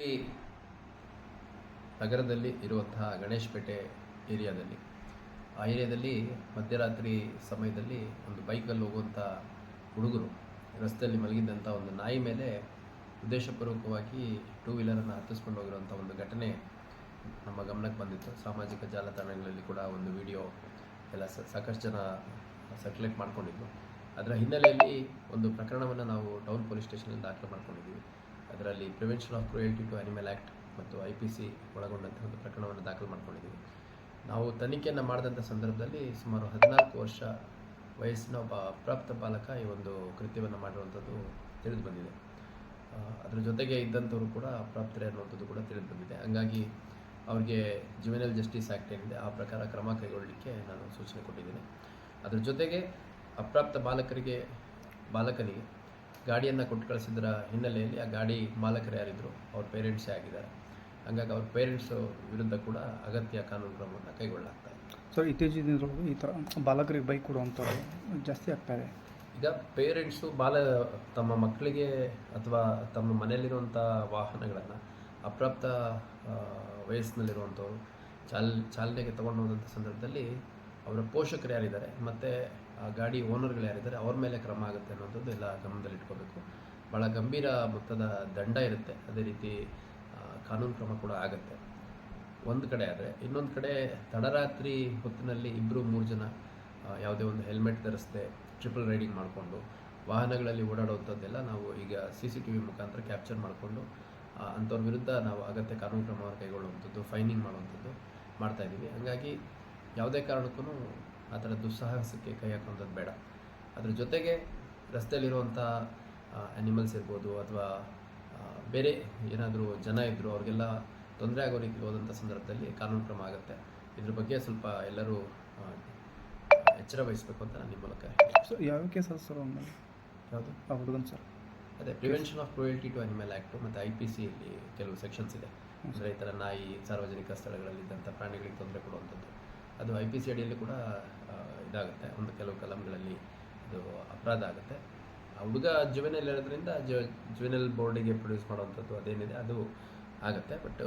ಈ ನಗರದಲ್ಲಿ ಇರುವಂತಹ ಗಣೇಶಪೇಟೆ ಏರಿಯಾದಲ್ಲಿ. ಆ ಏರಿಯಾದಲ್ಲಿ ಮಧ್ಯರಾತ್ರಿ ಸಮಯದಲ್ಲಿ ಒಂದು ಬೈಕಲ್ಲಿ ಹೋಗುವಂಥ ಹುಡುಗರು, ರಸ್ತೆಯಲ್ಲಿ ಮಲಗಿದ್ದಂಥ ಒಂದು ನಾಯಿ ಮೇಲೆ ಉದ್ದೇಶಪೂರ್ವಕವಾಗಿ ಟೂ ವೀಲರನ್ನು ಹತ್ತಿಸ್ಕೊಂಡು ಹೋಗಿರುವಂಥ ಒಂದು ಘಟನೆ ನಮ್ಮ ಗಮನಕ್ಕೆ ಬಂದಿತ್ತು. ಸಾಮಾಜಿಕ ಜಾಲತಾಣಗಳಲ್ಲಿ ಕೂಡ ಒಂದು ವಿಡಿಯೋ ಎಲ್ಲ ಸಾಕಷ್ಟು ಜನ ಸರ್ಕ್ಯುಲೇಟ್ ಮಾಡ್ಕೊಂಡಿದ್ರು. ಅದರ ಹಿನ್ನೆಲೆಯಲ್ಲಿ ಒಂದು ಪ್ರಕರಣವನ್ನು ನಾವು ಟೌನ್ ಪೊಲೀಸ್ ಸ್ಟೇಷನಲ್ಲಿ ದಾಖಲು ಮಾಡ್ಕೊಂಡಿದ್ದೀವಿ. ಅದರಲ್ಲಿ prevention of cruelty to animal act ಮತ್ತು ಐ ಪಿ ಸಿ ಒಳಗೊಂಡಂಥ ಒಂದು ಪ್ರಕರಣವನ್ನು ದಾಖಲು ಮಾಡಿಕೊಂಡಿದ್ದೀವಿ. ನಾವು ತನಿಖೆಯನ್ನು ಮಾಡಿದಂಥ ಸಂದರ್ಭದಲ್ಲಿ ಸುಮಾರು ಹದಿನಾಲ್ಕು ವರ್ಷ ವಯಸ್ಸಿನ ಒಬ್ಬ ಅಪ್ರಾಪ್ತ ಬಾಲಕ ಈ ಒಂದು ಕೃತ್ಯವನ್ನು ಮಾಡಿರುವಂಥದ್ದು ತಿಳಿದು ಬಂದಿದೆ. ಅದರ ಜೊತೆಗೆ ಇದ್ದಂಥವರು ಕೂಡ ಅಪ್ರಾಪ್ತರೇ ಅನ್ನುವಂಥದ್ದು ಕೂಡ ತಿಳಿದು ಬಂದಿದೆ. ಹಂಗಾಗಿ ಅವರಿಗೆ ಜುವೆನಲ್ ಜಸ್ಟಿಸ್ ಆ್ಯಕ್ಟ್ ಏನಿದೆ, ಆ ಪ್ರಕಾರ ಕ್ರಮ ಕೈಗೊಳ್ಳಲಿಕ್ಕೆ ನಾನು ಸೂಚನೆ ಕೊಟ್ಟಿದ್ದೀನಿ. ಅದರ ಜೊತೆಗೆ ಅಪ್ರಾಪ್ತ ಬಾಲಕರಿಗೆ, ಬಾಲಕನಿಗೆ ಗಾಡಿಯನ್ನು ಕೊಟ್ಟು ಕಳಿಸಿದ್ರ ಹಿನ್ನೆಲೆಯಲ್ಲಿ ಆ ಗಾಡಿ ಮಾಲಕರು ಯಾರಿದ್ರು ಅವ್ರ ಪೇರೆಂಟ್ಸೇ ಆಗಿದ್ದಾರೆ. ಹಂಗಾಗಿ ಅವ್ರ ಪೇರೆಂಟ್ಸ್ ವಿರುದ್ಧ ಕೂಡ ಅಗತ್ಯ ಕಾನೂನು ಕ್ರಮವನ್ನು ಕೈಗೊಳ್ಳಲಾಗ್ತಾ ಇದೆ. ಸೊ ಇತ್ತೀಚಿನ ದಿನಗಳಲ್ಲಿ ಈ ಥರ ಬಾಲಕರಿಗೆ ಬೈಕ್ ಕೊಡುವಂಥವ್ರು ಜಾಸ್ತಿ ಆಗ್ತಾರೆ ಈಗ ಪೇರೆಂಟ್ಸು ಬಾಲ ತಮ್ಮ ಮಕ್ಕಳಿಗೆ ಅಥವಾ ತಮ್ಮ ಮನೆಯಲ್ಲಿರುವಂಥ ವಾಹನಗಳನ್ನು ಅಪ್ರಾಪ್ತ ವಯಸ್ಸಿನಲ್ಲಿರುವಂಥವ್ರು ಚಾಲ್ ಚಾಲನೆಗೆ ತಗೊಂಡು ಹೋದಂಥ ಸಂದರ್ಭದಲ್ಲಿ ಅವರ ಪೋಷಕರು ಯಾರಿದ್ದಾರೆ ಮತ್ತು ಗಾಡಿ ಓನರ್ಗಳು ಯಾರಿದ್ದಾರೆ, ಅವ್ರ ಮೇಲೆ ಕ್ರಮ ಆಗುತ್ತೆ ಅನ್ನೋಂಥದ್ದು ಎಲ್ಲ ಗಮನದಲ್ಲಿಟ್ಕೋಬೇಕು. ಭಾಳ ಗಂಭೀರ ಮೊತ್ತದ ದಂಡ ಇರುತ್ತೆ. ಅದೇ ರೀತಿ ಕಾನೂನು ಕ್ರಮ ಕೂಡ ಆಗುತ್ತೆ. ಒಂದು ಕಡೆ ಆದರೆ, ಇನ್ನೊಂದು ಕಡೆ ತಡರಾತ್ರಿ ಹೊತ್ತಿನಲ್ಲಿ ಇಬ್ಬರು ಮೂರು ಜನ ಯಾವುದೇ ಒಂದು ಹೆಲ್ಮೆಟ್ ಧರಿಸದೆ ಟ್ರಿಪಲ್ ರೈಡಿಂಗ್ ಮಾಡಿಕೊಂಡು, ವಾಹನಗಳಲ್ಲಿ ಓಡಾಡುವಂಥದ್ದೆಲ್ಲ ನಾವು ಈಗ ಸಿ ಸಿ ಟಿ ವಿ ಮುಖಾಂತರ ಕ್ಯಾಪ್ಚರ್ ಮಾಡಿಕೊಂಡು ಅಂಥವ್ರ ವಿರುದ್ಧ ನಾವು ಅಗತ್ಯ ಕಾನೂನು ಕ್ರಮವನ್ನು ಕೈಗೊಳ್ಳುವಂಥದ್ದು, ಫೈನಿಂಗ್ ಮಾಡುವಂಥದ್ದು ಮಾಡ್ತಾಯಿದ್ದೀವಿ ಹಾಗಾಗಿ ಯಾವುದೇ ಕಾರಣಕ್ಕೂ ಆ ಥರ ದುಸ್ಸಾಹಸಕ್ಕೆ ಕೈ ಹಾಕುವಂಥದ್ದು ಬೇಡ. ಅದ್ರ ಜೊತೆಗೆ ರಸ್ತೆಯಲ್ಲಿರುವಂಥ ಆ್ಯನಿಮಲ್ಸ್ ಇರ್ಬೋದು ಅಥವಾ ಬೇರೆ ಏನಾದರೂ ಜನ ಇದ್ದರು ಅವ್ರಿಗೆಲ್ಲ ತೊಂದರೆ ಆಗೋ ರೀತಿ ಹೋದಂಥ ಸಂದರ್ಭದಲ್ಲಿ ಕಾನೂನು ಕ್ರಮ ಆಗುತ್ತೆ. ಇದ್ರ ಬಗ್ಗೆ ಸ್ವಲ್ಪ ಎಲ್ಲರೂ ಎಚ್ಚರ ವಹಿಸಬೇಕು ಅಂತ ನಾನು ನಿಮ್ಮ ಮೂಲಕ ಹೇಳ್ತೀನಿ. ಸೊ ಯಾವ ಕೇಸ್ ಸರ್ ಯಾವುದು? ಹುಡುಗನ್ ಸರ್. ಅದೇ prevention of cruelty to animal act ಮತ್ತು ಐ ಪಿ ಸಿಯಲ್ಲಿ ಕೆಲವು ಸೆಕ್ಷನ್ಸ್ ಇದೆ. ಅಂದರೆ ಈ ಥರ ನಾಯಿ ಸಾರ್ವಜನಿಕ ಸ್ಥಳಗಳಲ್ಲಿದ್ದಂಥ ಪ್ರಾಣಿಗಳಿಗೆ ತೊಂದರೆ ಕೊಡುವಂಥದ್ದು. ಅದು ಐ ಪಿ ಸಿ ಅಡಿಯಲ್ಲಿ ಕೂಡ ಇದಾಗುತ್ತೆ. ಒಂದು ಕೆಲವು ಕಲಂಗಳಲ್ಲಿ ಅದು ಅಪರಾಧ ಆಗುತ್ತೆ. ಆ ಹುಡುಗ ಜುವೆನಲ್ ಇರೋದ್ರಿಂದ ಜುವೆನಲ್ ಬೋರ್ಡಿಗೆ ಪ್ರೊಡ್ಯೂಸ್ ಮಾಡುವಂಥದ್ದು ಅದೇನಿದೆ, ಅದು ಆಗುತ್ತೆ. ಬಟ್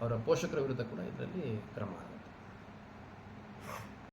ಅವರ ಪೋಷಕರ ವಿರುದ್ಧ ಕೂಡ ಇದರಲ್ಲಿ ಕ್ರಮ ಆಗುತ್ತೆ